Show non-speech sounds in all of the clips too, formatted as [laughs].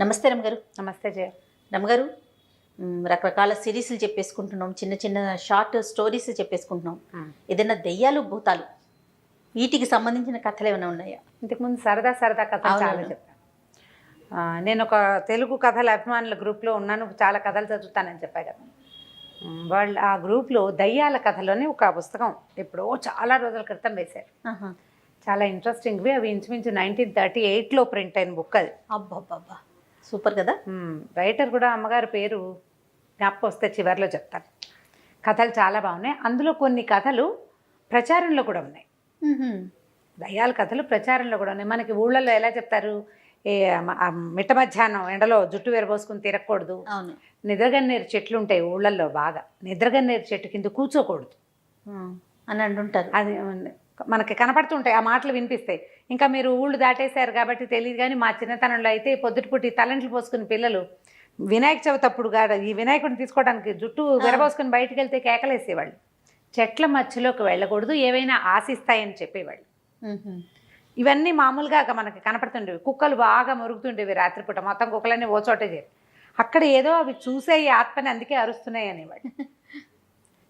నమస్తే రమ్మగారు నమస్తే జయ. రమ్మగారు రకరకాల సిరీస్లు చెప్పేసుకుంటున్నాం చిన్న చిన్న షార్ట్ స్టోరీస్ చెప్పేసుకుంటున్నాం. ఏదైనా దెయ్యాలు భూతాలు వీటికి సంబంధించిన కథలు ఏమైనా ఉన్నాయా? ఇంతకుముందు సరదా సరదా కథలు అవును. చాలా చెప్పాను నేను ఒక తెలుగు కథల అభిమానుల గ్రూప్లో ఉన్నాను చాలా కథలు చదువుతానని చెప్పా కదా. వాళ్ళు ఆ గ్రూప్లో దయ్యాల కథలోని ఒక పుస్తకం ఎప్పుడో చాలా రోజుల క్రితం వేశారు. చాలా ఇంట్రెస్టింగ్వి అవి ఇంచుమించు నైన్టీన్ థర్టీ ఎయిట్లో ప్రింట్ అయిన బుక్ అది. అబ్బబ్బబ్బా. సూపర్ కదా? రైటర్ కూడా అమ్మగారి పేరు జ్ఞాపకం వస్తే చివరిలో చెప్తాను. కథలు చాలా బాగున్నాయి. అందులో కొన్ని కథలు ప్రచారంలో కూడా ఉన్నాయి. దయ్యాల కథలు ప్రచారంలో కూడా ఉన్నాయి. మనకి ఊళ్ళల్లో ఎలా చెప్తారు? ఏ మిట్ట మధ్యాహ్నం ఎండలో జుట్టు విరబోసుకుని తిరగకూడదు. అవును. నిద్రగన్నేరు చెట్లు ఉంటాయి ఊళ్ళల్లో బాగా. నిద్రగన్నేరు చెట్టు కింద కూర్చోకూడదు. అని అంటుంటారు. అది మనకి కనపడుతుంటాయి ఆ మాటలు వినిపిస్తాయి. ఇంకా మీరు ఊళ్ళు దాటేశారు కాబట్టి తెలియదు కానీ మా చిన్నతనంలో అయితే పొద్దుటిపుట్టి తలంట్లు పోసుకుని పిల్లలు వినాయక చవితి అప్పుడు గాడ ఈ వినాయకుడిని తీసుకోవడానికి జుట్టు విరబోసుకుని బయటికి వెళ్తే కేకలేసేవాళ్ళు. చెట్ల మధ్యలోకి వెళ్ళకూడదు ఏవైనా ఆశిస్తాయని చెప్పేవాళ్ళు. ఇవన్నీ మామూలుగా మనకి కనపడుతుండేవి. కుక్కలు బాగా మురుగుతుండేవి రాత్రిపూట. మొత్తం కుక్కలన్నీ ఓ చోటే చేరి. అక్కడ ఏదో అవి చూసే ఈ ఆత్మని అందుకే అరుస్తున్నాయి అనేవాళ్ళు. [laughs]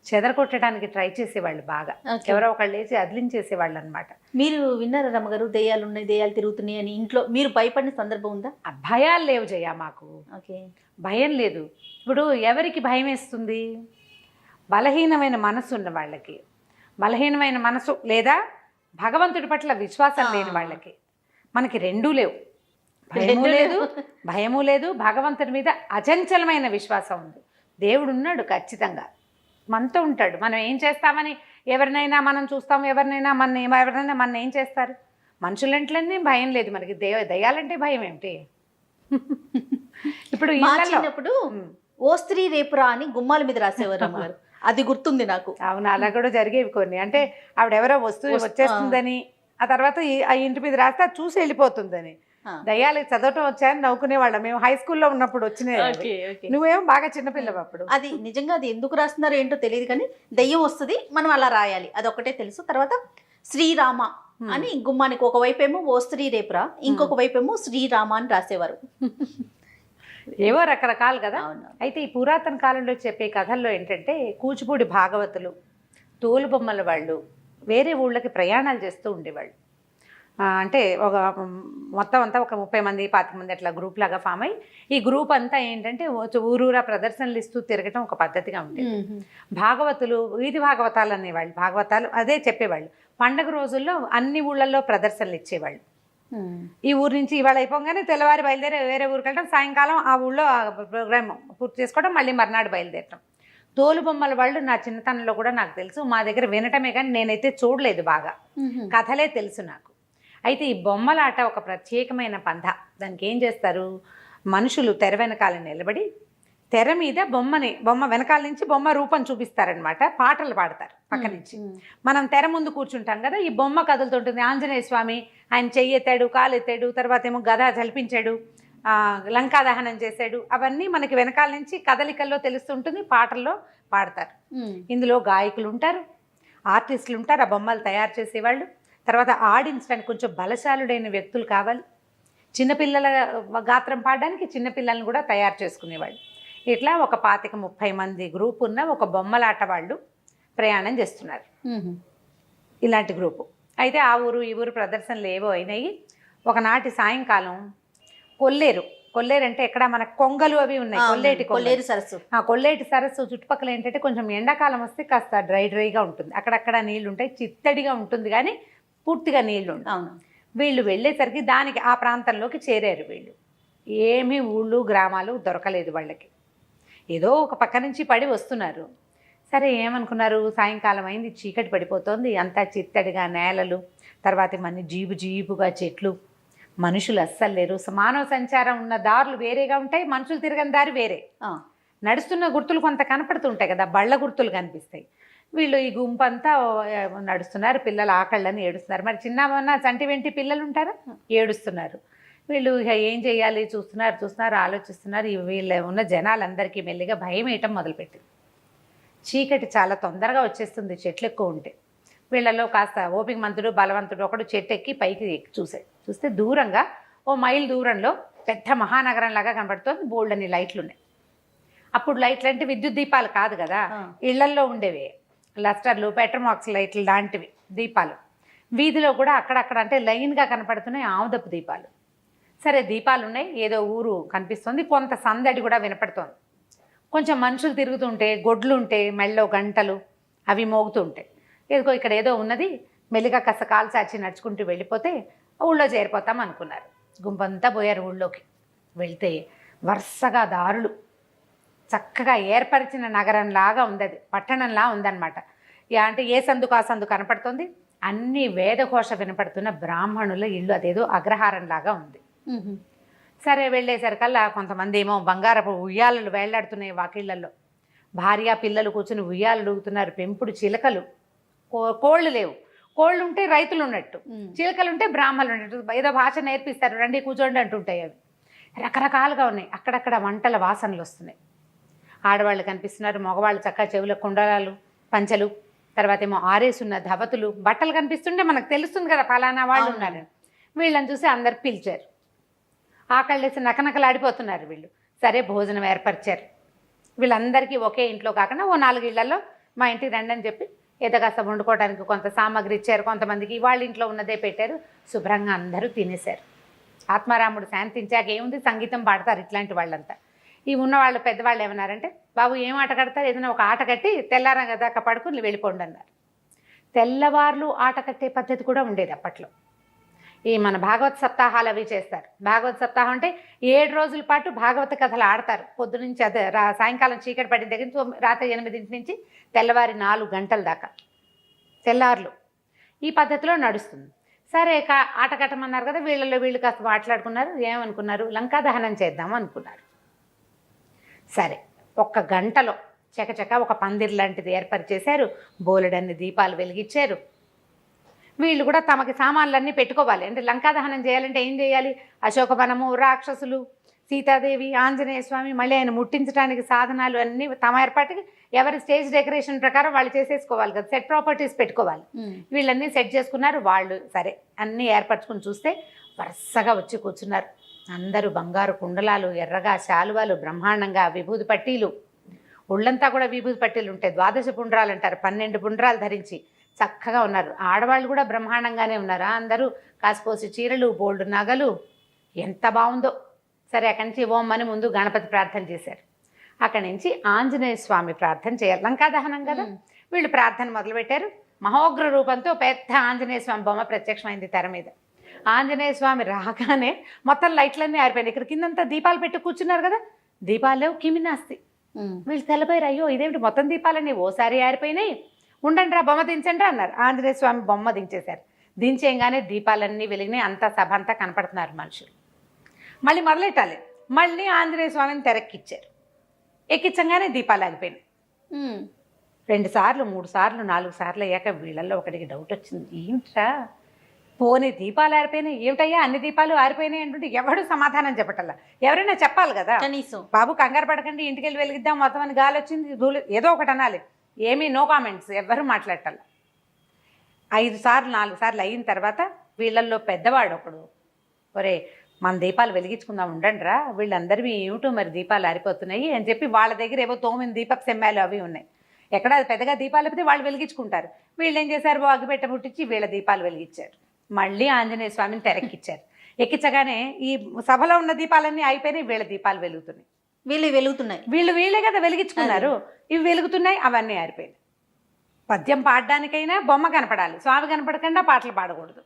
చెదరగొట్టడానికి ట్రై చేసేవాళ్ళు బాగా. ఎవరో ఒకళ్ళు లేచి అదిలించేసేవాళ్ళు అనమాట మీరు విన్నారా రమ్మగారు? దెయ్యాలు ఉన్నాయి దెయ్యాలు తిరుగుతున్నాయి అని ఇంట్లో మీరు భయపడిన సందర్భం ఉందా? భయాలు లేవు జయ మాకు. ఓకే. భయం లేదు. ఇప్పుడు ఎవరికి భయం వేస్తుంది? బలహీనమైన మనసు ఉన్న వాళ్ళకి. బలహీనమైన మనసు లేదా భగవంతుడి పట్ల విశ్వాసం. లేని వాళ్ళకి. మనకి రెండూ లేవు. భయము లేదు. భయము లేదు భగవంతుడి మీద అచంచలమైన విశ్వాసం ఉంది. దేవుడు ఉన్నాడు ఖచ్చితంగా. మనతో ఉంటాడు. మనం ఏం చేస్తామని ఎవరినైనా మనం చూస్తాం ఎవరినైనా మన ఎవరినైనా మన ఏం చేస్తారు? మనుషులంట్లనే భయం లేదు మనకి. దేవ దయ్యాలంటే భయం ఏమిటి? ఇప్పుడు చిన్నప్పుడు ఓ స్త్రీ రేపురా అని గుమ్మాల మీద రాసేవారు రమ్మగారు అది గుర్తుంది నాకు. అవును అలా కూడా జరిగేవి కొన్ని. అంటే ఆవిడెవరో వస్తువు వస్తు- వచ్చేస్తుందని ఆ తర్వాత ఆ ఇంటి మీద రాస్తే అది చూసి వెళ్ళిపోతుందని. దయ్యాలు చదవటం వచ్చాయని నవ్వుకునేవాళ్ళం. మేము హై స్కూల్లో ఉన్నప్పుడు వచ్చినాయి అవి. Okay okay. నువ్వేం బాగా చిన్నపిల్లవు అప్పుడు? అది నిజంగా అది ఎందుకు రాస్తున్నారో ఏంటో తెలియదు కానీ దెయ్యం వస్తుంది మనం అలా రాయాలి. అది ఒకటే తెలుసు. తర్వాత శ్రీరామ. అని గుమ్మానికి ఒక వైపు ఏమో ఓ స్త్రీ రేపురా ఇంకొక వైపు ఏమో శ్రీరామ అని రాసేవారు. ఏవో రకరకాలు కదా. అయితే ఈ పురాతన కాలంలో చెప్పే కథల్లో ఏంటంటే కూచిపూడి భాగవతులు తోలుబొమ్మల వాళ్ళు వేరే ఊళ్ళకి ప్రయాణాలు చేస్తూ ఉండేవాళ్ళు. అంటే ఒక మొత్తం అంతా ఒక ముప్పై మంది పాతిక మంది అట్లా గ్రూప్ లాగా ఫామ్ అయ్యి ఈ గ్రూప్ అంతా ఏంటంటే ఊరూరా ప్రదర్శనలు ఇస్తూ తిరగటం ఒక పద్ధతిగా ఉండేది. భాగవతులు వీధి భాగవతాలు అనేవాళ్ళు భాగవతాలు అదే చెప్పేవాళ్ళు. పండగ రోజుల్లో అన్ని ఊళ్ళల్లో ప్రదర్శనలు ఇచ్చేవాళ్ళు. ఈ ఊరు నుంచి ఇవాళ అయిపోగానే తెల్లవారి బయలుదేరి వేరే ఊరికి వెళ్ళడం సాయంకాలం ఆ ఊళ్ళో ప్రోగ్రామ్ పూర్తి చేసుకోవడం మళ్ళీ మర్నాడు బయలుదేరటం. తోలు బొమ్మల వాళ్ళు నా చిన్నతనంలో కూడా నాకు తెలుసు మా దగ్గర వినటమే కానీ నేనైతే చూడలేదు బాగా. కథలే తెలుసు నాకు. అయితే ఈ బొమ్మలాట ఒక ప్రత్యేకమైన పంథ దానికి ఏం చేస్తారు? మనుషులు తెర వెనకాల నిలబడి తెర మీద బొమ్మని బొమ్మ వెనకాల నుంచి బొమ్మ రూపం చూపిస్తారనమాట పాటలు పాడతారు పక్క నుంచి. మనం తెర ముందు కూర్చుంటాం కదా ఈ బొమ్మ కదులుతుంటుంది. ఆంజనేయ స్వామి ఆయన చెయ్యి ఎత్తాడు కాలు ఎత్తాడు తర్వాత ఏమో గద జలిపించాడు లంకా దహనం చేశాడు. అవన్నీ మనకి వెనకాల నుంచి కదలికల్లో తెలుస్తుంటుంది పాటల్లో పాడతారు. ఇందులో గాయకులు ఉంటారు ఆర్టిస్టులు ఉంటారు ఆ బొమ్మలు తయారు చేసేవాళ్ళు. తర్వాత ఆడించడానికి కొంచెం బలశాలుడైన వ్యక్తులు కావాలి. చిన్నపిల్లల గాత్రం పాడడానికి చిన్నపిల్లల్ని కూడా తయారు చేసుకునేవాళ్ళు. ఇట్లా ఒక పాతిక ముప్పై మంది గ్రూప్ ఉన్న ఒక బొమ్మలాట వాళ్ళు ప్రయాణం చేస్తున్నారు. ఇలాంటి గ్రూపు. అయితే ఆ ఊరు ఈ ఊరు ప్రదర్శనలు ఏవో అయినాయి. ఒకనాటి సాయంకాలం కొల్లేరు. కొల్లేరు అంటే ఎక్కడ మన కొంగలు అవి ఉన్నాయి. కొల్లేటి. కొల్లేరు సరస్సు. ఆ కొల్లేటి సరస్సు చుట్టుపక్కల ఏంటంటే కొంచెం ఎండాకాలం వస్తే కాస్త డ్రై డ్రైగా ఉంటుంది. అక్కడక్కడ నీళ్ళు ఉంటాయి చిత్తడిగా ఉంటుంది. కానీ పూర్తిగా నీళ్ళు అవును. వీళ్ళు వెళ్ళేసరికి దానికి ఆ ప్రాంతంలోకి చేరారు వీళ్ళు. ఏమీ ఊళ్ళు గ్రామాలు దొరకలేదు వాళ్ళకి. ఏదో ఒక పక్క నుంచి పడి వస్తున్నారు. సరే ఏమనుకున్నారు? సాయంకాలం అయింది చీకటి పడిపోతోంది. అంతా చిత్తడిగా నేలలు తర్వాత మన జీబు జీబుగా చెట్లు. మనుషులు అస్సలు లేరు. మానవ సంచారం ఉన్న దారులు వేరేగా ఉంటాయి మనుషులు తిరగని దారి వేరే. నడుస్తున్న గుర్తులు కొంత కనపడుతుంటాయి కదా బళ్ళ గుర్తులు కనిపిస్తాయి. వీళ్ళు ఈ గుంపు అంతా ఆ, నడుస్తున్నారు పిల్లలు ఆకళ్ళని ఏడుస్తున్నారు. మరి చిన్న చంటి వెంటి పిల్లలు ఉంటారా ఏడుస్తున్నారు. వీళ్ళు ఇక ఏం చేయాలి? చూస్తున్నారు చూస్తున్నారు ఆలోచిస్తున్నారు. వీళ్ళ ఉన్న జనాలందరికీ మెల్లిగా భయం వేయటం మొదలుపెట్టింది. చీకటి చాలా తొందరగా వచ్చేస్తుంది చెట్లు ఎక్కువ ఉంటే. వీళ్ళలో కాస్త ఓపిక మంతుడు బలవంతుడు ఒకడు చెట్టు ఎక్కి పైకి ఎక్కి చూశాడు. చూస్తే దూరంగా ఓ మైల్ దూరంలో పెద్ద మహానగరం లాగా కనబడుతోంది. బోల్డ్ అని లైట్లు ఉన్నాయి అప్పుడు లైట్లు అంటే విద్యుత్ దీపాలు కాదు కదా. ఇళ్ళల్లో ఉండేవి. లస్టర్లు పెట్రోమాక్స్ లైట్లు లాంటివి దీపాలు. వీధిలో కూడా అక్కడక్కడ అంటే లైన్గా కనపడుతున్నాయి ఆముదపు దీపాలు. సరే దీపాలు ఉన్నాయి ఏదో ఊరు కనిపిస్తుంది. కొంత సందడి కూడా వినపడుతోంది. కొంచెం మనుషులు తిరుగుతుంటే గొడ్లు ఉంటే మెళ్ళో గంటలు అవి మోగుతుంటాయి ఏదో ఇక్కడ ఏదో ఉన్నది. మెల్లిగా కాస్త కాలు చాచి నడుచుకుంటూ వెళ్ళిపోతే ఊళ్ళో చేరిపోతాం అనుకున్నారు. గుంపంతా పోయారు ఊళ్ళోకి. వెళ్తే వరుసగా దారులు. చక్కగా ఏర్పరిచిన నగరంలాగా ఉంది అది పట్టణంలా ఉందన్నమాట. అంటే ఏ సందుకు ఆ సందు కనపడుతుంది? అన్ని వేదఘోష వినపడుతున్న బ్రాహ్మణుల ఇల్లు అదేదో అగ్రహారంలాగా ఉంది. సరే వెళ్ళేసరికల్లా కొంతమంది ఏమో బంగారపు ఉయ్యాలలు వేళ్ళాడుతున్నాయి వాకిళ్ళలో భార్య పిల్లలు కూర్చుని ఉయ్యాలు ఊగుతున్నారు పెంపుడు చిలకలు. కో- కోళ్ళు లేవు. కోళ్ళు ఉంటే రైతులు ఉన్నట్టు. చిలకలు ఉంటే బ్రాహ్మణులు ఉన్నట్టు ఏదో భాష నేర్పిస్తారు రండి కూర్చోండి అంటుంటాయి అవి. రకరకాలుగా ఉన్నాయి. అక్కడక్కడ వంటల వాసనలు వస్తున్నాయి. ఆడవాళ్ళు కనిపిస్తున్నారు మగవాళ్ళు చక్కగా చెవుల కుండలాలు పంచలు తర్వాత ఏమో ఆరేసున్న ధవతులు బట్టలు కనిపిస్తుంటే మనకు తెలుస్తుంది కదా ఫలానా వాళ్ళు. ఉన్నారు వీళ్ళని చూసి అందరు పిలిచారు. ఆకళ్ళేసి నకనకలాడిపోతున్నారు వీళ్ళు. సరే భోజనం ఏర్పరిచారు. వీళ్ళందరికీ ఒకే ఇంట్లో కాకుండా ఓ నాలుగు ఇళ్ళలో మా ఇంటికి రండి అని చెప్పి ఏదో కాస్త వండుకోవడానికి కొంత సామాగ్రి ఇచ్చారు. కొంతమందికి వాళ్ళ ఇంట్లో ఉన్నదే పెట్టారు. శుభ్రంగా అందరూ తినేశారు. ఆత్మారాముడు శాంతించాక ఏముంది? సంగీతం పాడతారు ఇట్లాంటి వాళ్ళంతా. ఈ ఉన్నవాళ్ళు పెద్దవాళ్ళు ఏమన్నారంటే బాబు ఏం ఆట కడతారు? ఏదైనా ఒక ఆట కట్టి తెల్లారం దాకా పడుకుని వెళ్ళిపోండి అన్నారు. తెల్లవార్లు ఆట కట్టే పద్ధతి కూడా ఉండేది అప్పట్లో. ఈ మన భాగవత సప్తాహాలు అవి చేస్తారు. భాగవత సప్తాహం అంటే ఏడు రోజుల పాటు భాగవత కథలు ఆడతారు. పొద్దు నుంచి అదే రా సాయంకాలం చీకటి పడిన దగ్గర నుంచి రాత్రి ఎనిమిదింటి నుంచి తెల్లవారి నాలుగు గంటల దాకా. తెల్లార్లు. ఈ పద్ధతిలో నడుస్తుంది. సరే కా ఆట కట్టమన్నారు కదా వీళ్ళలో వీళ్ళు కాస్త మాట్లాడుకున్నారు. ఏమనుకున్నారు? లంకా దహనం చేద్దాం అనుకున్నారు. సరే ఒక్క గంటలో చకచక ఒక పందిర్ లాంటిది ఏర్పరిచేశారు. బోలెడన్ని దీపాలు వెలిగించారు. వీళ్ళు కూడా తమకి సామాన్లన్నీ పెట్టుకోవాలి. అంటే లంకా దహనం చేయాలంటే ఏం చేయాలి? అశోకవనము రాక్షసులు సీతాదేవి ఆంజనేయ స్వామి మళ్ళీ ఆయన ముట్టించడానికి సాధనాలు అన్నీ తమ ఏర్పాటుకి ఎవరి స్టేజ్ డెకరేషన్ ప్రకారం వాళ్ళు చేసేసుకోవాలి కదా. సెట్ ప్రాపర్టీస్ పెట్టుకోవాలి. వీళ్ళన్నీ సెట్ చేసుకున్నారు. వాళ్ళు సరే అన్నీ ఏర్పరచుకుని చూస్తే వరుసగా వచ్చి కూర్చున్నారు. అందరూ బంగారు కుండలాలు ఎర్రగా శాలువాలు బ్రహ్మాండంగా విభూది పట్టీలు. ఒళ్ళంతా కూడా విభూది పట్టీలు ఉంటాయి ద్వాదశ పుండ్రాలు అంటారు. పన్నెండు పుండ్రాలు ధరించి చక్కగా ఉన్నారు. ఆడవాళ్ళు కూడా బ్రహ్మాండంగానే ఉన్నారు? అందరూ కాసిపోసి చీరలు బోల్డ్ నగలు. ఎంత బాగుందో. సరే అక్కడి నుంచి ఓం అని ముందు గణపతి ప్రార్థన చేశారు. అక్కడి నుంచి ఆంజనేయ స్వామి ప్రార్థన చేయాలి. లంకా దహనం కదా. వీళ్ళు ప్రార్థన మొదలుపెట్టారు. మహోగ్ర రూపంతో పెద్ద ఆంజనేయ స్వామి బొమ్మ ప్రత్యక్షమైంది తెర మీద. ఆంజనేయ స్వామి రాగానే మొత్తం లైట్లన్నీ ఆరిపోయినాయి. ఇక్కడ కిందంతా దీపాలు పెట్టి కూర్చున్నారు కదా? దీపాలు లేవు కిమినాస్తి. వీళ్ళు తెల్లపోయారు అయ్యో ఇదేమిటి మొత్తం దీపాలన్నీ ఓసారి ఆరిపోయినాయి? ఉండండి రా బొమ్మ దించండి అన్నారు. ఆంజనేయ స్వామి బొమ్మ దించేశారు. దించేయగానే దీపాలన్నీ వెలిగినాయి. అంతా సభ అంతా కనపడుతున్నారు మనుషులు. మళ్ళీ మొదలెట్టాలి? మళ్ళీ ఆంజనేయ స్వామిని తెరక్కిచ్చారు. ఎక్కించగానే దీపాలు ఆగిపోయినాయి. రెండు సార్లు మూడు సార్లు నాలుగు సార్లు అయ్యాక వీళ్ళల్లో ఒకటికి డౌట్ వచ్చింది. ఏంట్రా? పోనీ దీపాలు ఆరిపోయినాయి ఏమిటయ్యా? అన్ని దీపాలు ఆరిపోయినాయి అంటుంటే ఎవడు సమాధానం చెప్పటల్లా? ఎవరైనా చెప్పాలి కదా? కనీసం. బాబు కంగారు పడకండి ఇంటికి వెళ్ళి వెలిగిద్దాం మొత్తం అని గాలి వచ్చింది ధూళి ఏదో ఒకటి అనాలి. ఏమీ నో కామెంట్స్ ఎవ్వరూ మాట్లాడాల ఐదు సార్లు నాలుగు సార్లు అయిన తర్వాత వీళ్ళల్లో పెద్దవాడు ఒకడు ఒరే మన దీపాలు వెలిగించుకుందాం ఉండండి రా వీళ్ళందరివి ఏమిటో మరి దీపాలు ఆరిపోతున్నాయి అని చెప్పి వాళ్ళ దగ్గర ఏవో తోమిన దీపక సెమ్మాలు అవి ఉన్నాయి. ఎక్కడ పెద్దగా దీపాలు అయిపోతే వాళ్ళు వెలిగించుకుంటారు. వీళ్ళు ఏం చేశారు అగ్గిపెట్ట ముట్టించి వీళ్ళ దీపాలు వెలిగించారు. మళ్ళీ ఆంజనేయ స్వామిని తెరక్కిచ్చారు ఎక్కించగానే ఈ సభలో ఉన్న దీపాలన్నీ అయిపోయినాయి వీళ్ళ దీపాలు వెలుగుతున్నాయి. వీళ్ళు వెలుగుతున్నాయి. వీళ్ళు వీళ్ళే కదా వెలిగించుకున్నారు. ఇవి వెలుగుతున్నాయి అవన్నీ ఆరిపోయినాయి. పద్యం పాడడానికైనా బొమ్మ కనపడాలి స్వామి కనపడకుండా పాటలు పాడకూడదు.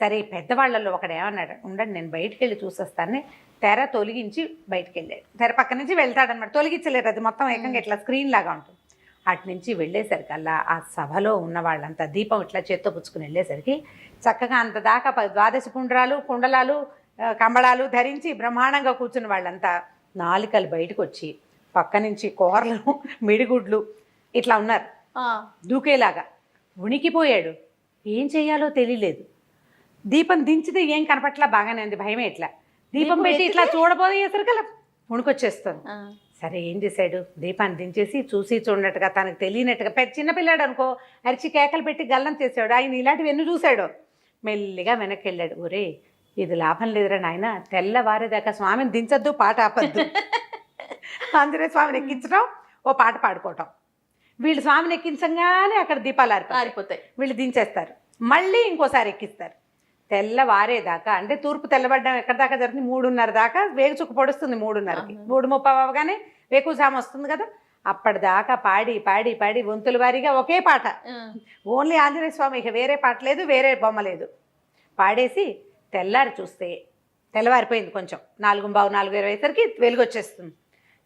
సరే ఈ పెద్దవాళ్ళల్లో ఒకడు ఏమన్నాడు ఉండండి నేను బయటికి వెళ్ళి చూసేస్తాను. తెర తొలగించి బయటికి వెళ్ళాడు తెర పక్క నుంచి వెళ్తాడనమాట తొలగించలేరు అది మొత్తం ఏకంగా ఇట్లా స్క్రీన్ లాగా ఉంటుంది. అటు నుంచి వెళ్ళేసరికల్లా ఆ సభలో ఉన్న వాళ్ళంతా దీపం ఇట్లా చేత్తో పుచ్చుకుని వెళ్ళేసరికి చక్కగా అంత దాకా ద్వాదశ పుండ్రాలు కుండలాలు కంబళాలు ధరించి బ్రహ్మాండంగా కూర్చున్న వాళ్ళంతా నాలికలు బయటకు వచ్చి పక్క నుంచి కూరలు [laughs] మిడిగుడ్లు ఇట్లా ఉన్నారు. దూకేలాగా ఉనికిపోయాడు ఏం చేయాలో తెలియలేదు. దీపం దించితే ఏం కనపట్లా బాగానే ఉంది భయమే ఇట్లా. దీపం పెట్టి ఇట్లా చూడబోయేసరికల్లా ఉణుకొచ్చేస్తుంది. సరే ఏం చేశాడు? దీపాన్ని దించేసి చూసి చూడనట్టుగా తనకు తెలియనట్టుగా పెద్ద చిన్నపిల్లాడు అనుకో అరిచి కేకలు పెట్టి గల్లం చేసాడు ఆయన ఇలాంటివి ఎన్ని చూశాడు? మెల్లిగా వెనక్కి వెళ్ళాడు ఒరే ఇది లాభం లేదురా నాయన తెల్లవారేదాకా స్వామిని దించొద్దు పాట ఆపద్దు. [laughs] ఆంజనేయ స్వామిని ఎక్కించడం ఓ పాట పాడుకోవటం. వీళ్ళు స్వామిని ఎక్కించగానే అక్కడ దీపాలు ఆరిపోతాయి. ఆరిపోతాయి. వీళ్ళు దించేస్తారు. మళ్ళీ ఇంకోసారి ఎక్కిస్తారు. తెల్లవారేదాకా అంటే తూర్పు తెల్లబడ్డం ఎక్కడ దాకా జరుగుతుంది? మూడున్నర దాకా వేగుచుక్క పొడుస్తుంది మూడున్నరకి. మూడు ముప్పై అవగానే వేకుజామ వస్తుంది కదా అప్పటిదాకా పాడి పాడి పాడి వంతుల వారీగా ఒకే పాట. ఓన్లీ ఆంజనేయ స్వామి ఇక వేరే పాట లేదు వేరే బొమ్మ లేదు. పాడేసి తెల్లారి చూస్తే తెల్లవారిపోయింది కొంచెం. నాలుగు బావు నాలుగు ఇరవైసరికి వెలుగు వచ్చేస్తుంది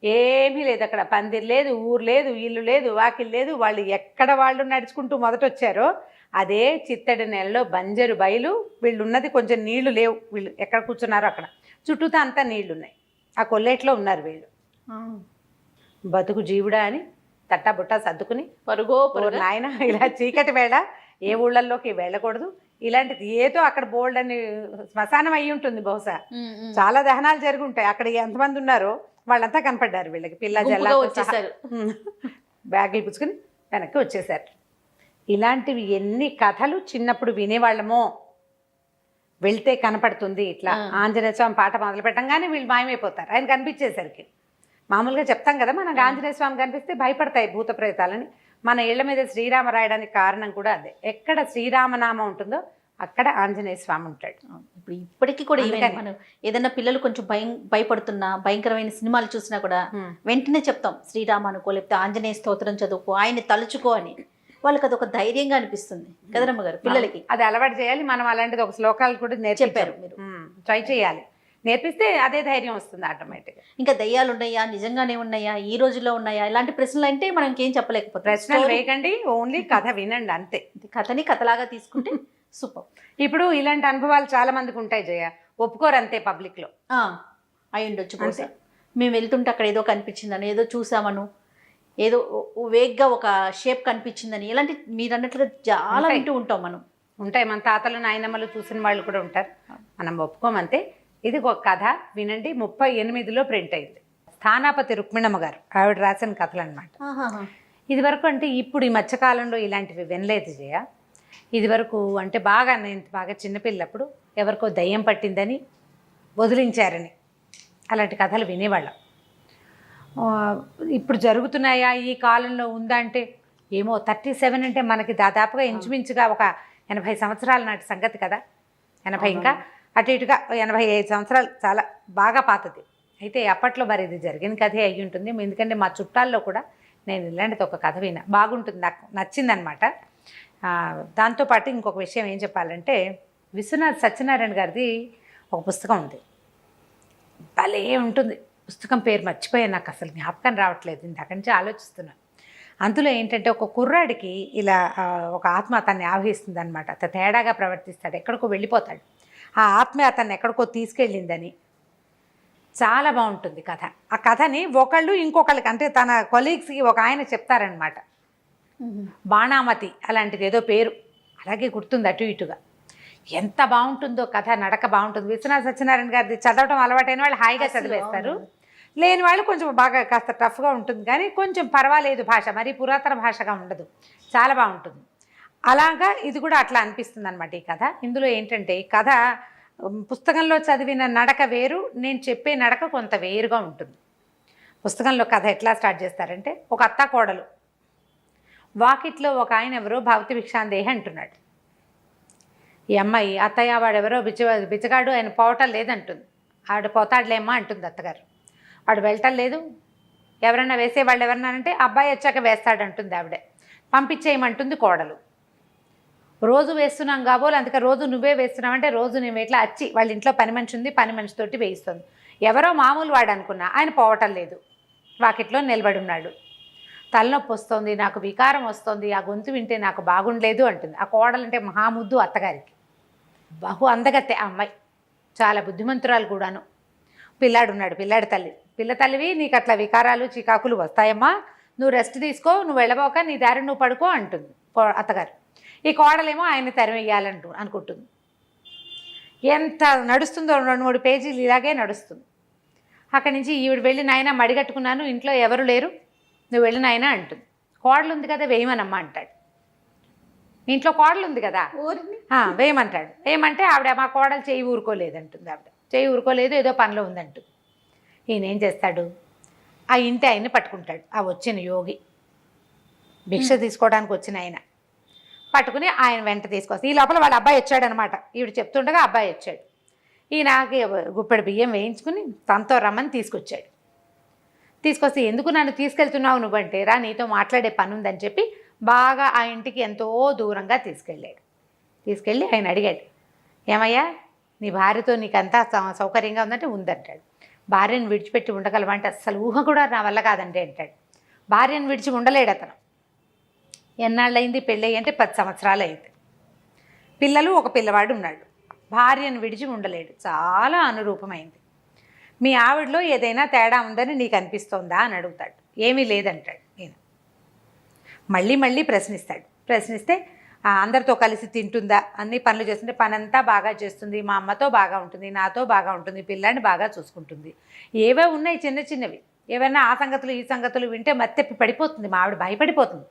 ఏమీ లేదు అక్కడ. పందిర్ లేదు ఊరు లేదు ఇల్లు లేదు వాకిల్ లేదు. వాళ్ళు ఎక్కడ వాళ్ళు నడుచుకుంటూ మొదట వచ్చారో అదే చిత్తడి నెలలో బంజరు బయలు వీళ్ళు ఉన్నది కొంచెం నీళ్ళు లేవు. వీళ్ళు ఎక్కడ కూర్చున్నారో అక్కడ. చుట్టూతా అంతా నీళ్ళు ఉన్నాయి ఆ కొల్లేట్లో ఉన్నారు వీళ్ళు. బతుకు జీవుడా అని తట్టా బుట్టా సర్దుకుని పరుగో నాయన ఇలా చీకటి వేళ ఏ ఊళ్ళల్లోకి వెళ్ళకూడదు. ఇలాంటిది ఏదో అక్కడ బోల్డ్ అని శ్మశానం అయి ఉంటుంది బహుశా. చాలా దహనాలు జరిగి ఉంటాయి అక్కడ ఎంతమంది ఉన్నారో వాళ్ళంతా కనపడ్డారు వీళ్ళకి. పిల్ల జల్లా వచ్చేసారు. బ్యాగులు పుచ్చుకుని వెనక్కి వచ్చేసారు. ఇలాంటివి ఎన్ని కథలు చిన్నప్పుడు వినేవాళ్ళమో. వెళ్తే కనపడుతుంది ఇట్లా. ఆంజనేయ స్వామి పాట మొదలు పెట్టంగానే వీళ్ళు మాయమైపోతారు. ఆయన కనిపించేసరికి మామూలుగా చెప్తాం కదా మనకు ఆంజనేయ స్వామి కనిపిస్తే భయపడతాయి భూత ప్రేతాలని. మన ఇళ్ళ మీద శ్రీరామ రాయడానికి కారణం కూడా అదే. ఎక్కడ శ్రీరామనామం ఉంటుందో అక్కడ ఆంజనేయ స్వామి ఉంటాడు. ఇప్పుడు ఇప్పటికీ కూడా. మనం ఏదైనా పిల్లలు కొంచెం భయం భయపడుతున్నా భయంకరమైన సినిమాలు చూసినా కూడా వెంటనే చెప్తాం శ్రీరామ అనుకో లేకపోతే ఆంజనేయ స్తోత్రం చదువుకో ఆయన్ని తలుచుకో అని. వాళ్ళకి అదొక ధైర్యంగా అనిపిస్తుంది కదరమ్మ గారు పిల్లలకి. అది అలవాటు చేయాలి మనం అలాంటిది ఒక శ్లోకాలు కూడా నేర్పించారు చెప్పారు మీరు. ట్రై చేయాలి. నేర్పిస్తే అదే ధైర్యం వస్తుంది ఆటోమేటిక్గా. ఇంకా దయ్యాలు ఉన్నాయా? నిజంగానే ఉన్నాయా? ఈ రోజుల్లో ఉన్నాయా? ఇలాంటి ప్రశ్నలు అంటే మనం ఇంకేం చెప్పలేకపోతాం. ప్రశ్నలు వేయకండి ఓన్లీ [laughs] కథ వినండి అంతే. కథని కథలాగా తీసుకుంటే [laughs] సూపర్. ఇప్పుడు ఇలాంటి అనుభవాలు చాలా మందికి ఉంటాయి జయ. ఒప్పుకోరు అంతే పబ్లిక్లో అయి ఉండొచ్చు బహుశా. మేము వెళ్తుంటే అక్కడ ఏదో కనిపించిందని ఏదో చూసామను. ఏదో వేగ్గా ఒక షేప్ కనిపించిందని. ఇలాంటి మీరు అన్నట్లుగా చాలా. వింటూ ఉంటాం మనం. ఉంటాయి. మన తాతలు నాయనమ్మలు చూసిన వాళ్ళు కూడా ఉంటారు. మనం ఒప్పుకోమంతే. ఇది ఒక కథ వినండి. ముప్పై ఎనిమిదిలో ప్రింట్ అయింది. స్థానాపతి రుక్మిణమ్మ గారు ఆవిడ రాసిన కథలు అనమాట ఇది వరకు అంటే ఇప్పుడు ఈ మధ్యకాలంలో ఇలాంటివి వినలేదు జయ. ఇది వరకు అంటే బాగా నేను బాగా చిన్నపిల్లప్పుడు ఎవరికో దయ్యం పట్టిందని వదిలించారని అలాంటి కథలు వినేవాళ్ళం. ఇప్పుడు జరుగుతున్నాయా? ఈ కాలంలో ఉందా అంటే ఏమో థర్టీ సెవెన్ అంటే మనకి దాదాపుగా ఇంచుమించుగా ఒక ఎనభై సంవత్సరాల నాటి సంగతి కదా. ఎనభై ఇంకా అటు ఇటుగా ఎనభై ఐదు సంవత్సరాలు చాలా బాగా పాతది. అయితే అప్పట్లో మరి ఇది జరిగిన కథే అయ్యి ఉంటుంది. ఎందుకంటే మా చుట్టాల్లో కూడా నేను ఇలాంటిది ఒక కథ విన్నా. బాగుంటుంది నాకు నచ్చిందనమాట దాంతోపాటు ఇంకొక విషయం ఏం చెప్పాలంటే విశ్వనాథ్ సత్యనారాయణ గారిది ఒక పుస్తకం ఉంది. భలే ఉంటుంది. పుస్తకం పేరు మర్చిపోయాను. నాకు అసలు జ్ఞాపకం రావట్లేదు. ఇందాక నుంచి ఆలోచిస్తున్నాను అందులో ఏంటంటే ఒక కుర్రాడికి ఇలా ఒక ఆత్మ తన్ని ఆవహిస్తుంది అనమాట తేడాగా ప్రవర్తిస్తాడు. ఎక్కడికో వెళ్ళిపోతాడు. ఆ ఆత్మ అతన్ని ఎక్కడికో తీసుకెళ్ళిందని. చాలా బాగుంటుంది కథ. ఆ కథని ఒకళ్ళు ఇంకొకళ్ళకి అంటే తన కొలీగ్స్కి ఒక ఆయన చెప్తారనమాట బాణామతి అలాంటిది ఏదో పేరు. అలాగే గుర్తుంది అటు ఇటుగా. ఎంత బాగుంటుందో కథ నడక బాగుంటుంది. విశ్వనాథ సత్యనారాయణ గారిది చదవటం అలవాటైన వాళ్ళు హాయిగా చదివేస్తారు. లేని వాళ్ళు కొంచెం బాగా కాస్త టఫ్గా ఉంటుంది కానీ కొంచెం పర్వాలేదు భాష. మరి పురాతన భాషగా ఉండదు. చాలా బాగుంటుంది. అలాగా ఇది కూడా అట్లా అనిపిస్తుంది అనమాట ఈ కథ. ఇందులో ఏంటంటే ఈ కథ పుస్తకంలో చదివిన నడక వేరు నేను చెప్పే నడక కొంత వేరుగా ఉంటుంది. పుస్తకంలో కథ ఎట్లా స్టార్ట్ చేస్తారంటే ఒక అత్త కోడలు. వాకిట్లో ఒక ఆయన ఎవరో భవతి భిక్షాందేహి అంటున్నాడు. ఈ అమ్మాయి అత్తయ్య వాడెవరో బిచ్చ బిచ్చగాడు ఆయన పోవటం లేదంటుంది. ఆవిడ పోతాడులేమ్మా అంటుంది అత్తగారు. వాడు వెళ్ళటం లేదు. ఎవరైనా వేసేవాళ్ళు ఎవరన్నా అంటే అబ్బాయి వచ్చాక వేస్తాడంటుంది ఆవిడ. పంపించేయమంటుంది కోడలు. రోజు వేస్తున్నాం కాబోలు అందుకే రోజు నువ్వే వేస్తున్నావంటే రోజు నేను ఇట్లా వచ్చి వాళ్ళ ఇంట్లో పని మనిషి ఉంది పని మనిషితోటి వేయిస్తుంది. ఎవరో మామూలు వాడు అనుకున్నా ఆయన పోవటం లేదు. వాకిట్లో నిలబడి ఉన్నాడు. తలనొప్పి వస్తుంది నాకు వికారం వస్తుంది ఆ గొంతు వింటే నాకు బాగుండలేదు అంటుంది. ఆ కోడలంటే మహాముద్దు అత్తగారికి. బహు అందగత్తె ఆ అమ్మాయి. చాలా బుద్ధిమంతురాలు కూడాను. పిల్లాడు ఉన్నాడు పిల్లాడి తల్లి. పిల్ల తల్లివి నీకు అట్లా వికారాలు చికాకులు వస్తాయమ్మా. నువ్వు రెస్ట్ తీసుకో నువ్వు వెళ్ళబోక నీ దారి నువ్వు పడుకో అంటుంది అత్తగారు. ఈ కోడలేమో ఆయన తరిమేయాలంటూ అనుకుంటుంది. ఎంత నడుస్తుందో రెండు మూడు పేజీలు ఇలాగే నడుస్తుంది. అక్కడి నుంచి ఈవిడ వెళ్ళి నాయన మడిగట్టుకున్నాను ఇంట్లో ఎవరు లేరు? నువ్వు వెళ్ళి నాయన అంటుంది. కోడలు ఉంది కదా వేయమనమ్మా అంటాడు. ఇంట్లో కోడలు ఉంది కదా వేయమంటాడు. వేయమంటే ఆవిడ మా కోడలు చేయి ఊరుకోలేదంటుంది ఆవిడ. చేయి ఊరుకోలేదు ఏదో పనిలో ఉందంటుంది ఈయన ఏం చేస్తాడు? ఆ ఇంటి ఆయన్ని పట్టుకుంటాడు ఆ వచ్చిన యోగి. భిక్ష తీసుకోవడానికి వచ్చిన ఆయన. పట్టుకుని ఆయన వెంట తీసుకొస్తాడు ఈ లోపల వాళ్ళ అబ్బాయి వచ్చాడనమాట. ఈవిడ చెప్తుండగా అబ్బాయి వచ్చాడు. ఈయనకి గుప్పెడు బియ్యం వేయించుకుని తనతో రమ్మని తీసుకొచ్చాడు. తీసుకొస్తే ఎందుకు నన్ను తీసుకెళ్తున్నావు నువ్వంటే? రా నీతో మాట్లాడే పని ఉందని చెప్పి బాగా ఆ ఇంటికి ఎంతో దూరంగా తీసుకెళ్ళాడు. తీసుకెళ్ళి ఆయన అడిగాడు. ఏమయ్యా నీ భార్యతో నీకంతా సౌ- సౌకర్యంగా ఉందంటే ఉందంటాడు. భార్యను విడిచిపెట్టి ఉండగలవంటే అస్సలు ఊహ కూడా నా వల్ల కాదంటే అంటాడు. భార్యను విడిచి ఉండలేడు అతను. ఎన్నాళ్ళయింది పెళ్ళి అంటే పది సంవత్సరాలు అయింది పిల్లలు ఒక పిల్లవాడు ఉన్నాడు. భార్యను విడిచి ఉండలేడు. చాలా అనురూపమైంది. మీ ఆవిడలో ఏదైనా తేడా ఉందని నీకు అనిపిస్తోందా అని అడుగుతాడు. ఏమీ లేదంటాడు నేను మళ్ళీ మళ్ళీ ప్రశ్నిస్తాడు. ప్రశ్నిస్తే అందరితో కలిసి తింటుందా? అన్ని పనులు చేస్తుంటే పనంతా బాగా చేస్తుంది. మా అమ్మతో బాగా ఉంటుంది. నాతో బాగా ఉంటుంది. పిల్లాన్ని బాగా చూసుకుంటుంది. ఏవో ఉన్నాయి చిన్న చిన్నవి. ఏవైనా ఆ సంగతులు ఈ సంగతులు వింటే మత్తెప్పి పడిపోతుంది. మా ఆవిడ భయపడిపోతుంది.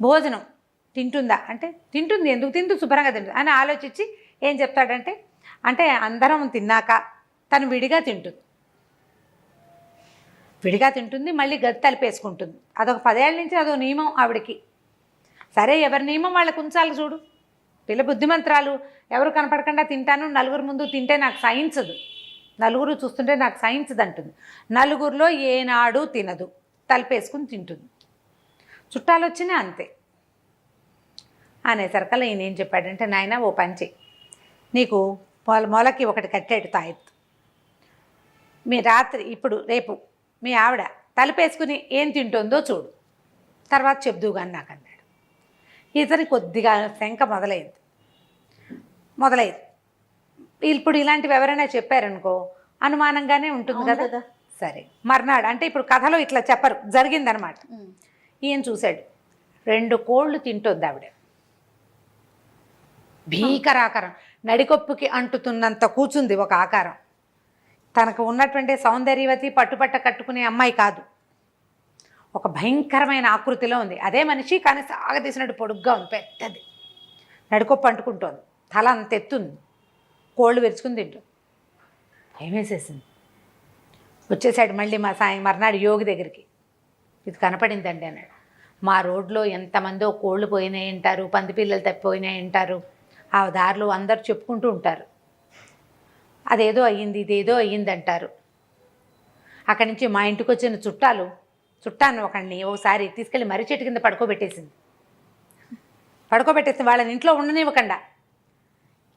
భోజనం తింటుందా? అంటే తింటుంది ఎందుకు? తింటూ శుభ్రంగా తింటుంది అని ఆలోచించి ఏం చెప్తాడంటే అంటే అందరం తిన్నాక తను విడిగా తింటుంది. విడిగా తింటుంది మళ్ళీ గది తలిపేసుకుంటుంది. అదొక పదేళ్ళ నుంచి అదొక నియమం ఆవిడకి. సరే ఎవరి నియమం? వాళ్ళకు ఉంచాలి చూడు. పిల్ల బుద్ధిమంత్రాలు. ఎవరు కనపడకుండా తింటాను నలుగురు ముందు తింటే నాకు సహించదు నలుగురు చూస్తుంటే నాకు సైన్స్ అంటుంది. నలుగురిలో ఏనాడు తినదు. తలిపేసుకుని తింటుంది. చుట్టాలు వచ్చినా అంతే అనేసరికల్లా ఈయన ఏం చెప్పాడంటే నాయన ఓ చెయ్యి నీకు మొల మొలకి ఒకటి కట్టాడు తాయెత్తు. మీ రాత్రి ఇప్పుడు రేపు మీ ఆవిడ తలుపేసుకుని ఏం తింటుందో చూడు. తర్వాత చెప్దు కానీ నాకు అన్నాడు. ఇతని కొద్దిగా శంక మొదలైంది. మొదలైంది. ఇప్పుడు ఇలాంటివి ఎవరైనా చెప్పారనుకో అనుమానంగానే ఉంటుంది కదా. సరే. మర్నాడు అంటే ఇప్పుడు కథలో ఇట్లా చెప్పరు జరిగిందనమాట. ఈయన చూశాడు. రెండు కోళ్ళు తింటోంది ఆవిడ. భీకరాకారం. నడికొప్పుకి అంటుతున్నంత కూచుంది ఒక ఆకారం. తనకు ఉన్నటువంటి సౌందర్యవతి పట్టుపట్ట కట్టుకునే అమ్మాయి కాదు. ఒక భయంకరమైన ఆకృతిలో ఉంది. అదే మనిషి కానీ సాగదీసినట్టు పొడుగ్గా ఉంది పెద్దది. నడికొప్పు అంటుకుంటోంది. తల అంత ఎత్తుంది. కోళ్ళు విరుచుకుని తింటుంది. భయం వేసేసింది వచ్చేసాడు మళ్ళీ మా సాయం మర్నాడు యోగి దగ్గరికి. ఇది కనపడిందండి అన్నాడు. మా రోడ్లో ఎంతమందో కోళ్ళు పోయినాయి అంటారు పంది పిల్లలు తప్పిపోయినాయి అంటారు. ఆ దారిలో అందరు చెప్పుకుంటూ ఉంటారు. అదేదో అయ్యింది ఇదేదో అయ్యింది అంటారు. అక్కడి నుంచి మా ఇంటికి వచ్చిన చుట్టాలు చుట్టాన్ని ఒకడిని ఒకసారి తీసుకెళ్ళి మర్రి చెట్టు కింద పడుకోబెట్టేసింది. పడుకోబెట్టేసింది వాళ్ళని ఇంట్లో ఉండనివ్వకుండా.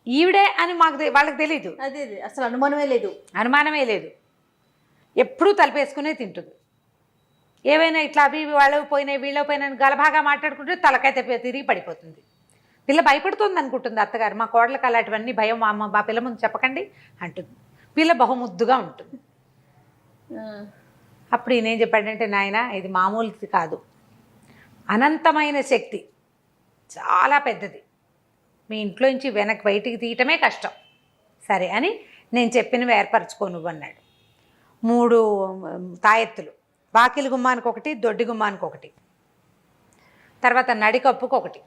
ఈవిడే అని మాకు వాళ్ళకి తెలియదు అదే అసలు అనుమానమే లేదు. అనుమానమే లేదు. ఎప్పుడూ తలపేసుకునే తింటుంది. ఏవైనా ఇట్లా అవి వాళ్ళవి పోయినాయి వీళ్ళవి పోయినాయి గలభాగా మాట్లాడుకుంటే తలకాయ తెప్పి తిరిగి పడిపోతుంది. పిల్ల భయపడుతుంది అనుకుంటుంది అత్తగారు. మా కోడలకు అలాంటివన్నీ భయం మా అమ్మ మా పిల్ల ముందు చెప్పకండి అంటుంది. పిల్ల బహుముద్దుగా ఉంటుంది. అప్పుడు ఈయన ఏం చెప్పాడంటే నాయన ఇది మామూలుది కాదు. అనంతమైన శక్తి చాలా పెద్దది. మీ ఇంట్లో నుంచి వెనక్కి బయటికి తీయటమే కష్టం. సరే అని నేను చెప్పినవి ఏర్పరచుకో నువ్వు అన్నాడు. మూడు తాయెత్తులు. వాకిలి గుమ్మానికి ఒకటి దొడ్డి గుమ్మానికి ఒకటి తర్వాత నడికప్పుకు ఒకటి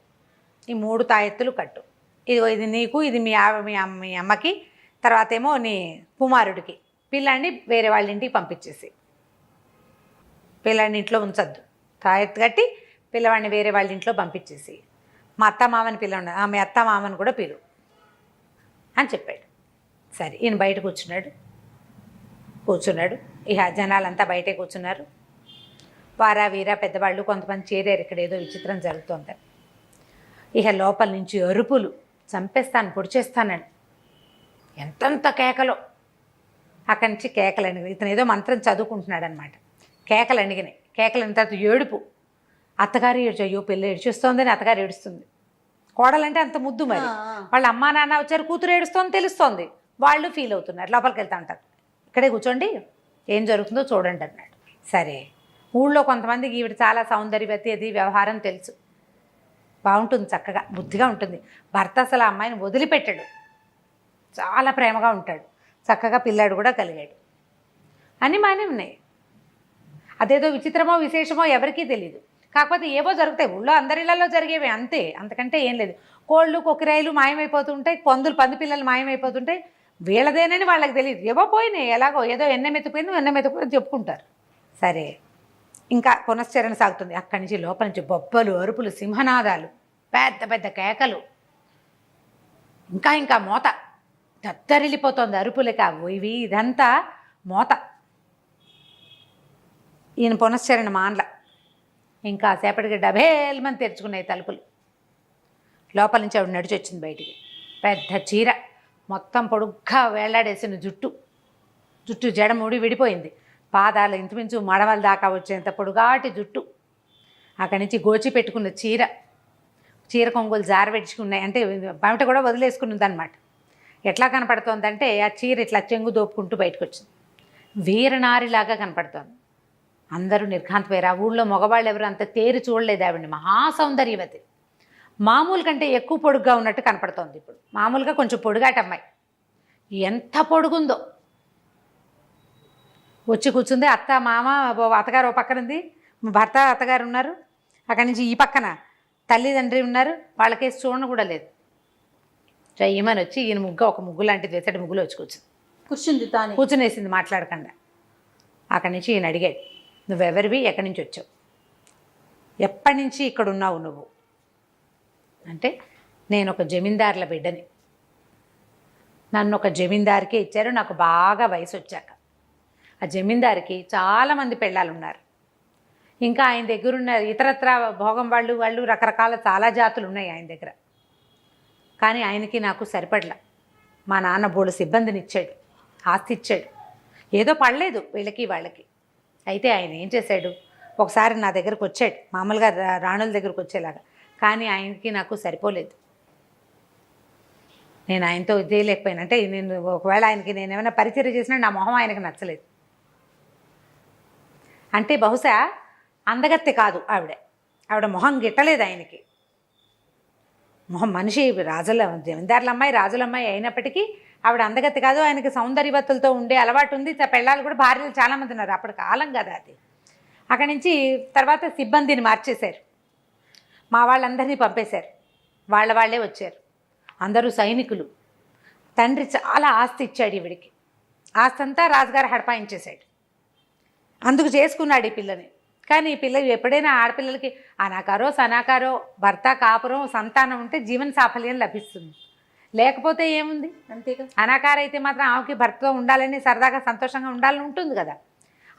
ఈ మూడు తాయెత్తులు కట్టు. ఇది ఇది నీకు ఇది మీ మీ అమ్మ మీ అమ్మకి తర్వాత ఏమో నీ కుమారుడికి. పిల్లాన్ని వేరే వాళ్ళ ఇంటికి పంపించేసి పిల్లాడిని ఇంట్లో ఉంచద్దు. తాయెత్తు కట్టి పిల్లవాడిని వేరే వాళ్ళ ఇంట్లో పంపించేసి మా అత్త మామని పిల్ల ఆ, మీ అత్త మామని కూడా పిలు అని చెప్పాడు. సరే ఈయన బయట కూర్చున్నాడు. కూర్చున్నాడు. ఇక జనాలంతా బయటే కూర్చున్నారు. వారా వీరా పెద్దవాళ్ళు కొంతమంది చేరారు. ఇక్కడ ఏదో విచిత్రం జరుగుతోంది. ఇక లోపల నుంచి అరుపులు చంపేస్తాను పొడిచేస్తానని. ఎంతంత కేకలో. అక్కడి నుంచి కేకలు అణిగినాయి ఇతను ఏదో మంత్రం చదువుకుంటున్నాడు అనమాట కేకలు అణిగినాయి కేకలు అనిన తర్వాత ఏడుపు. అత్తగారు ఏడ్చు అయ్యో పిల్ల ఏడ్చేస్తోందని అత్తగారు ఏడుస్తుంది. కోడలంటే అంత ముద్దు మరి. వాళ్ళ అమ్మా నాన్న వచ్చారు కూతురు ఏడుస్తోంది తెలుస్తోంది. వాళ్ళు ఫీల్ అవుతున్నారు. లోపలికి వెళ్తా ఉంటారు ఇక్కడే కూర్చోండి. ఏం జరుగుతుందో చూడండి అన్నాడు. సరే. ఊళ్ళో కొంతమందికి ఈవిడ చాలా సౌందర్యవతి అది వ్యవహారం తెలుసు. బాగుంటుంది చక్కగా బుద్ధిగా ఉంటుంది. భర్త అసలు ఆ అమ్మాయిని వదిలిపెట్టాడు. చాలా ప్రేమగా ఉంటాడు. చక్కగా పిల్లాడు కూడా కలిగాడు. అన్నీ బాగానే ఉన్నాయి. అదేదో విచిత్రమో విశేషమో ఎవరికీ తెలియదు కాకపోతే ఏవో జరుగుతాయి. ఊళ్ళో అందరి ఇళ్ళలో జరిగేవి అంతే. అంతకంటే ఏం లేదు. కోళ్ళు కొకిరాయిలు మాయమైపోతుంటాయి. పందులు పంది పిల్లలు మాయమైపోతుంటాయి. వీళ్ళదేనని వాళ్ళకి తెలియదు ఏవో పోయినాయి. ఎలాగో ఏదో ఎన్నెమెత్తిపోయిందో ఎన్నెమెత్తిపోయింది చెప్పుకుంటారు. సరే. ఇంకా పునశ్చరణ సాగుతుంది. అక్కడి నుంచి లోపల నుంచి బొబ్బలు అరుపులు సింహనాదాలు పెద్ద పెద్ద కేకలు. ఇంకా ఇంకా మోత. దద్దరిల్లిపోతుంది అరుపులకి అవి ఇవి ఇదంతా మోత. ఈయన పునశ్చరణ మాన్ల. ఇంకా సేపటికి డబేల్మని తెరుచుకున్నాయి తలుపులు. లోపల నుంచి ఆవిడ నడిచి వచ్చింది బయటికి. పెద్ద చీర. మొత్తం పొడుగ్గా వేలాడేసిన జుట్టు. జుట్టు జడముడి విడిపోయింది. పాదాలు ఇంచుమించు మడవల దాకా వచ్చేంత పొడుగాటి జుట్టు. అక్కడి నుంచి గోచి పెట్టుకున్న చీర. చీర కొంగులు జారబెట్టుకున్నాయి అంటే బయట కూడా వదిలేసుకుని ఉందన్నమాట ఎట్లా కనపడుతోందంటే ఆ చీర ఇట్లా చెంగు దోపుకుంటూ బయటకు వచ్చింది వీరనారిలాగా కనపడుతోంది. అందరూ నిర్ఘాంతపోయారు ఆ ఊళ్ళో మగవాళ్ళు ఎవరు అంత తేరి చూడలేదు ఆవిడ మహాసౌందర్యవతి మామూలు కంటే ఎక్కువ పొడుగ్గా ఉన్నట్టు కనపడుతోంది ఇప్పుడు. మామూలుగా కొంచెం పొడుగాట అమ్మాయి ఎంత పొడుగుందో. వచ్చి కూర్చుంది అత్త మామ అత్తగారు ఓ పక్కన ఉంది. మా భర్త అత్తగారు ఉన్నారు. అక్కడి నుంచి ఈ పక్కన తల్లిదండ్రి ఉన్నారు. వాళ్ళకేసి చూడను కూడా లేదు. చెయ్యమని వచ్చి ఈయన ముగ్గ ఒక ముగ్గు లాంటిది వేసాడు ముగ్గులో వచ్చి కూర్చుంది. కూర్చుంది తానే. కూర్చునేసింది మాట్లాడకుండా. అక్కడి నుంచి ఈయన అడిగాడు నువ్వెవరివి? ఎక్కడి నుంచి వచ్చావు? ఎప్పటి నుంచి ఇక్కడ ఉన్నావు నువ్వు? అంటే నేను ఒక జమీందారుల బిడ్డని. నన్ను ఒక జమీందారికే ఇచ్చారు. నాకు బాగా వయసు వచ్చాక. ఆ జమీందారికి చాలామంది పెళ్ళాలు ఉన్నారు ఇంకా ఆయన దగ్గర ఉన్న ఇతరత్ర భోగం వాళ్ళు వాళ్ళు రకరకాల చాలా జాతులు ఉన్నాయి ఆయన దగ్గర. కానీ ఆయనకి నాకు సరిపడలా. మా నాన్న బోళ్ళు సిబ్బందిని ఇచ్చాడు ఆస్తి ఇచ్చాడు ఏదో పడలేదు వీళ్ళకి వాళ్ళకి. అయితే ఆయన ఏం చేశాడు? ఒకసారి నా దగ్గరకు వచ్చాడు మామూలుగా రా- రాణుల దగ్గరకు వచ్చేలాగా. కానీ ఆయనకి నాకు సరిపోలేదు. నేను ఆయనతో ఇదేయలేకపోయాను అంటే నేను ఒకవేళ ఆయనకి నేను ఏమైనా పరిచయం చేసినా నా మొహం ఆయనకు నచ్చలేదు. అంటే బహుశా అందగత్తె కాదు ఆవిడ. ఆవిడ మొహం గిట్టలేదు ఆయనకి. మొహం మనిషి రాజుల జమీందారుల అమ్మాయి రాజుల అమ్మాయి అయినప్పటికీ ఆవిడ అందగత్తి కాదు ఆయనకి సౌందర్యవతులతో ఉండే అలవాటు ఉంది. పెళ్ళాలు కూడా భార్యలు చాలామంది ఉన్నారు అప్పటి కాలం కదా అది. అక్కడి నుంచి తర్వాత సిబ్బందిని మార్చేశారు. మా వాళ్ళందరినీ పంపేశారు. వాళ్ళ వాళ్ళే వచ్చారు. అందరూ సైనికులు. తండ్రి చాలా ఆస్తి ఇచ్చాడు ఈవిడికి. ఆస్తి అంతా రాజుగారు హడపాయించేశాడు. అందుకు చేసుకున్నాడు ఈ పిల్లని. కానీ ఈ పిల్ల ఎప్పుడైనా ఆడపిల్లలకి అనాకారో సనాకారో భర్త కాపురం సంతానం ఉంటే జీవన సాఫల్యం లభిస్తుంది. లేకపోతే ఏముంది? అంతేగా. అనాకార అయితే మాత్రం ఆమెకి భర్తతో ఉండాలని సరదాగా సంతోషంగా ఉండాలని ఉంటుంది కదా.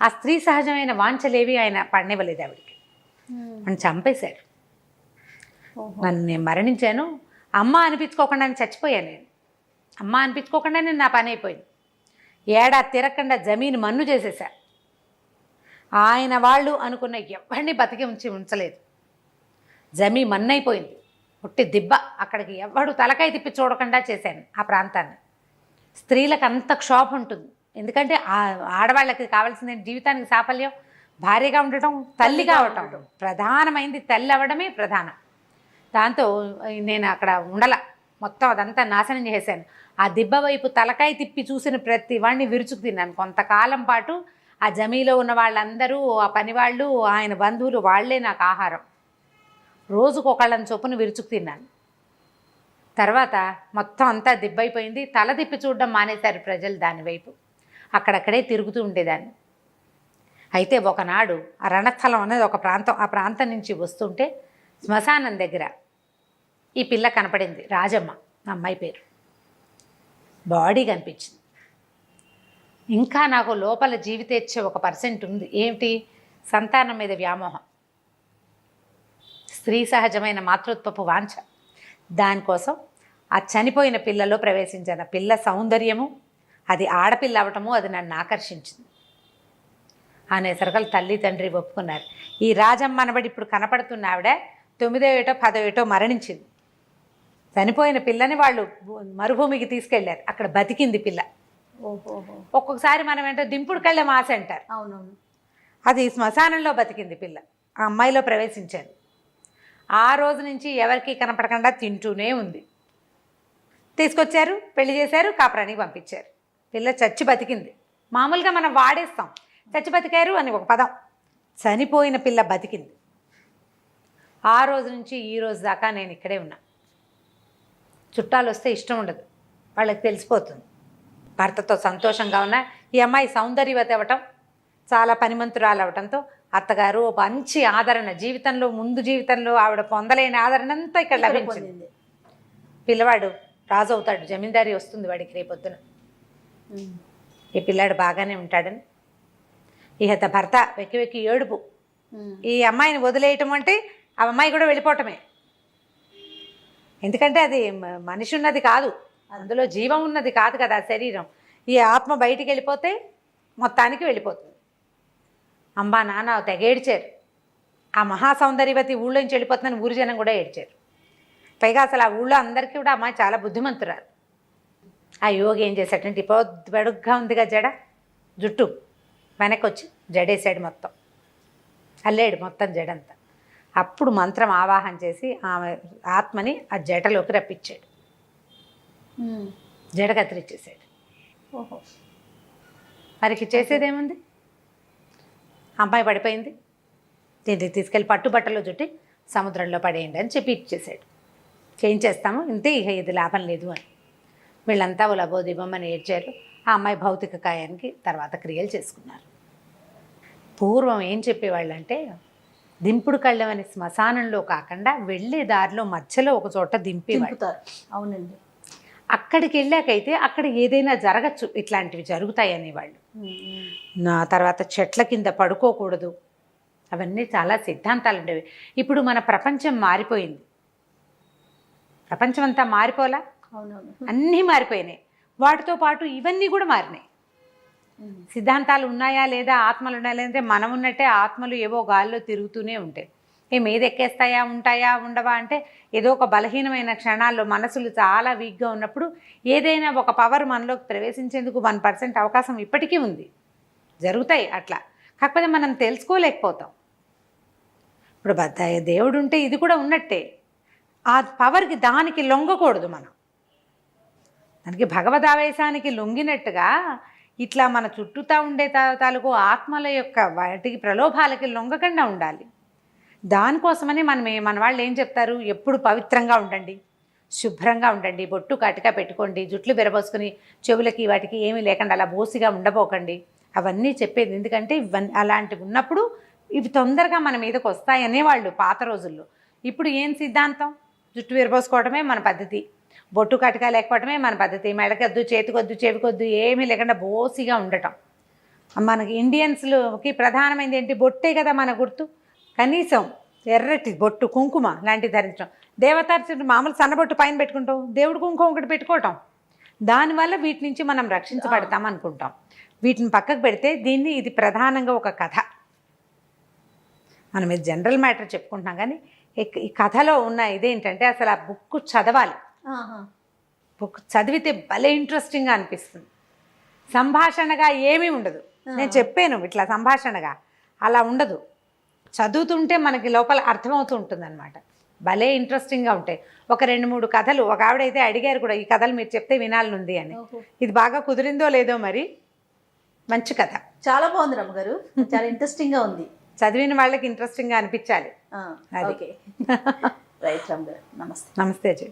ఆ స్త్రీ సహజమైన వాంఛలేవి ఆయన పడనివ్వలేదు ఆవిడికి. అని చంపేశాడు. ఓహో. నన్ను నేను మరణించాను. అమ్మ అనిపించుకోకుండా నేను చచ్చిపోయాను నేను. అమ్మ అనిపించుకోకుండా నేను నా పని అయిపోయింది. ఏడాది తిరగకుండా జమీన్ మన్ను చేసేసా. ఆయన వాళ్ళు అనుకున్న ఎవరిని బతికి ఉంచి ఉంచలేదు. జమీ మన్నైపోయింది. ఒట్టి దిబ్బ అక్కడికి ఎవడు తలకాయ తిప్పి చూడకుండా చేశాను ఆ ప్రాంతాన్ని. స్త్రీలకు అంత క్షోభ ఉంటుంది ఎందుకంటే ఆ ఆడవాళ్ళకి కావాల్సిన జీవితానికి సాఫల్యం భార్యగా ఉండటం తల్లి కావటం ప్రధానమైంది తల్లి అవ్వడమే ప్రధానం. దాంతో నేను అక్కడ ఉండల. మొత్తం అదంతా నాశనం చేశాను ఆ దిబ్బ వైపు తలకాయ తిప్పి చూసిన ప్రతి వాడిని విరుచుకు తిన్నాను. కొంతకాలం పాటు ఆ జమీలో ఉన్న వాళ్ళందరూ ఆ పనివాళ్ళు ఆయన బంధువులు వాళ్ళే నాకు ఆహారం. రోజుకు ఒకళ్ళని చొప్పున విరుచుకు తిన్నాను. తర్వాత మొత్తం అంతా దిబ్బైపోయింది. తల తిప్పి చూడడం మానేశారు ప్రజలు దాని వైపు. అక్కడక్కడే తిరుగుతూ ఉండేదాన్ని. అయితే ఒకనాడు ఆ రణస్థలం అనేది ఒక ప్రాంతం ఆ ప్రాంతం నుంచి వస్తుంటే శ్మశానం దగ్గర ఈ పిల్ల కనపడింది. రాజమ్మ నా అమ్మాయి పేరు. బాడీ కనిపించింది. ఇంకా నాకు లోపల జీవితేచ్ఛ ఒక పర్సెంట్ ఉంది. ఏమిటి? సంతానం మీద వ్యామోహం. స్త్రీ సహజమైన మాతృత్వపు వాంఛ. దానికోసం ఆ చనిపోయిన పిల్లలో ప్రవేశించిన పిల్ల సౌందర్యము అది ఆడపిల్ల అవటము అది నన్ను ఆకర్షించింది. అనేసరికలు తల్లి తండ్రి ఒప్పుకున్నారు. ఈ రాజమ్మ అనబడి ఇప్పుడు కనపడుతున్న ఆవిడ తొమ్మిదో ఏటో పదో ఏటో మరణించింది. చనిపోయిన పిల్లని వాళ్ళు మరుభూమికి తీసుకెళ్ళారు. అక్కడ బతికింది పిల్ల. ఒక్కొక్కసారి మనం ఏంటో దింపుడు కళ్ళే మాస అంటారు అవునవును. అది శ్మశానంలో బతికింది పిల్ల. ఆ అమ్మాయిలో ప్రవేశించాను. ఆ రోజు నుంచి ఎవరికి కనపడకుండా తింటూనే ఉంది. తీసుకొచ్చారు పెళ్ళి చేశారు కాపురానికి పంపించారు. పిల్ల చచ్చి బతికింది. మామూలుగా మనం వాడేస్తాం. చచ్చి బతికారు అని ఒక పదం. చనిపోయిన పిల్ల బతికింది. ఆ రోజు నుంచి ఈ రోజు దాకా నేను ఇక్కడే ఉన్నా. చుట్టాలు వస్తే ఇష్టం ఉండదు. వాళ్ళకి తెలిసిపోతుంది. భర్తతో సంతోషంగా ఉన్న ఈ అమ్మాయి సౌందర్యవతి అవ్వటం చాలా పనిమంతురాలు అవటంతో అత్తగారు ఒక మంచి ఆదరణ జీవితంలో ముందు జీవితంలో ఆవిడ పొందలేని ఆదరణ అంతా ఇక్కడ లభించింది. పిల్లవాడు రాజు అవుతాడు జమీందారీ వస్తుంది వాడికి రేపొద్దున. ఈ పిల్లాడు బాగానే ఉంటాడని ఇహత భర్త వెక్కి వెక్కి ఏడుపు. ఈ అమ్మాయిని వదిలేయటం అంటే ఆ అమ్మాయి కూడా వెళ్ళిపోవటమే ఎందుకంటే అది మనిషి ఉన్నది కాదు అందులో జీవం ఉన్నది కాదు కదా శరీరం. ఈ ఆత్మ బయటికి వెళ్ళిపోతే మొత్తానికి వెళ్ళిపోతుంది. అమ్మా నాన్న తెగ ఏడ్చారు. ఆ మహాసౌందర్యవతి ఊళ్ళోంచి వెళ్ళిపోతుందని ఊరి జనం కూడా ఏడ్చారు. పైగా అసలు ఆ ఊళ్ళో అందరికీ కూడా అమ్మాయి చాలా బుద్ధిమంతురాలు. ఆ యోగి ఏం చేశాడంటే ఇప్పుడు బెడుగ్గా ఉందిగా జడ జుట్టు వెనక్కి వచ్చి జడేసాడు మొత్తం. అల్లాడు మొత్తం జడంతా. అప్పుడు మంత్రం ఆవాహన చేసి ఆమె ఆత్మని ఆ జడలోకి రప్పించాడు. జడ కత్తిరించేసాడు ఓహో. మరికి చేసేదేముంది? అమ్మాయి పడిపోయింది. దీన్ని తీసుకెళ్ళి పట్టుబట్టలో చుట్టి సముద్రంలో పడేయండి అని చెప్పి ఇచ్చేసాడు ఏం చేస్తాము? ఇంతే ఇక ఇది లాభం లేదు అని. వీళ్ళంతా ఉలబో దిబ్బమ్మని ఏడ్చారు. ఆ అమ్మాయి భౌతిక కాయానికి తర్వాత క్రియలు చేసుకున్నారు. పూర్వం ఏం చెప్పేవాళ్ళంటే దింపుడు కళ్ళం అనే శ్మశానంలో కాకుండా వెళ్ళే దారిలో మధ్యలో ఒక చోట దింపేవాళ్ళు. అవునండి. అక్కడికి వెళ్ళాకైతే అక్కడ ఏదైనా జరగచ్చు. ఇట్లాంటివి జరుగుతాయి అనేవాళ్ళు. నా తర్వాత చెట్ల కింద పడుకోకూడదు. అవన్నీ చాలా సిద్ధాంతాలు ఉండేవి ఇప్పుడు మన ప్రపంచం మారిపోయింది. ప్రపంచం అంతా మారిపోలా అన్నీ మారిపోయినాయి. వాటితో పాటు ఇవన్నీ కూడా మారినాయి. సిద్ధాంతాలు ఉన్నాయా లేదా? ఆత్మలు ఉన్నాయా లేదంటే మనం ఉన్నట్టే ఆత్మలు ఏవో గాల్లో తిరుగుతూనే ఉంటాయి. ఏ మీద ఎక్కేస్తాయా ఉంటాయా ఉండవా అంటే ఏదో ఒక బలహీనమైన క్షణాల్లో మనసులు చాలా వీక్గా ఉన్నప్పుడు ఏదైనా ఒక పవర్ మనలోకి ప్రవేశించేందుకు వన్ పర్సెంట్ అవకాశం ఇప్పటికీ ఉంది. జరుగుతాయి అట్లా. కాకపోతే మనం తెలుసుకోలేకపోతాం. ఇప్పుడు బద్ద దేవుడు ఉంటే ఇది కూడా ఉన్నట్టే. ఆ పవర్కి దానికి లొంగకూడదు మనం. దానికి భగవదావేశానికి లొంగినట్టుగా ఇట్లా మన చుట్టూతా ఉండే తాలూకు ఆత్మల యొక్క వాటికి ప్రలోభాలకి లొంగకుండా ఉండాలి. దానికోసమని మనం మన వాళ్ళు ఏం చెప్తారు? ఎప్పుడు పవిత్రంగా ఉండండి. శుభ్రంగా ఉండండి. బొట్టు కటిక పెట్టుకోండి. జుట్లు బెరబోసుకుని చెవులకి వాటికి ఏమీ లేకుండా అలా బోసిగా ఉండబోకండి. అవన్నీ చెప్పేది ఎందుకంటే ఇవన్నీ అలాంటివి ఉన్నప్పుడు ఇవి తొందరగా మన మీదకి వస్తాయనే వాళ్ళు పాత రోజుల్లో. ఇప్పుడు ఏం సిద్ధాంతం? జుట్టు విరబోసుకోవడమే మన పద్ధతి. బొట్టు కటక లేకపోవడమే మన పద్ధతి. మెడకొద్దు చేతికొద్దు చెవికొద్దు ఏమీ లేకుండా బోసిగా ఉండటం. మనకి ఇండియన్స్లోకి ప్రధానమైనది ఏంటి? బొట్టే కదా మన గుర్తు. కనీసం ఎర్రటి బొట్టు కుంకుమ లాంటివి ధరించడం. దేవతార్చన మామూలు సన్నబొట్టు పైన పెట్టుకుంటాం దేవుడు కుంకుమ ఒకటి పెట్టుకోవటం. దానివల్ల వీటి నుంచి మనం రక్షించబడతాం అనుకుంటాం. వీటిని పక్కకు పెడితే దీన్ని ఇది ప్రధానంగా ఒక కథ. మనం ఇది జనరల్ మ్యాటర్ చెప్పుకుంటున్నాం కానీ ఈ- కథలో ఉన్న ఇదేంటంటే అసలు ఆ బుక్ చదవాలి. బుక్ చదివితే భలే ఇంట్రెస్టింగ్గా అనిపిస్తుంది. సంభాషణగా ఏమీ ఉండదు. నేను చెప్పాను ఇట్లా సంభాషణగా. అలా ఉండదు. చదువుతుంటే మనకి లోపల అర్థమవుతూ ఉంటుంది అనమాట భలే ఇంట్రెస్టింగ్గా ఉంటాయి. ఒక రెండు మూడు కథలు. ఒక ఆవిడైతే అడిగారు కూడా ఈ కథలు మీరు చెప్తే వినాలనుంది అని. ఇది బాగా కుదిరిందో లేదో మరి? మంచి కథ. చాలా బాగుంది రమ్మగారు. చాలా ఇంట్రెస్టింగ్గా ఉంది. చదివిన వాళ్ళకి ఇంట్రెస్టింగ్గా అనిపించాలి. నమస్తే. నమస్తే జీ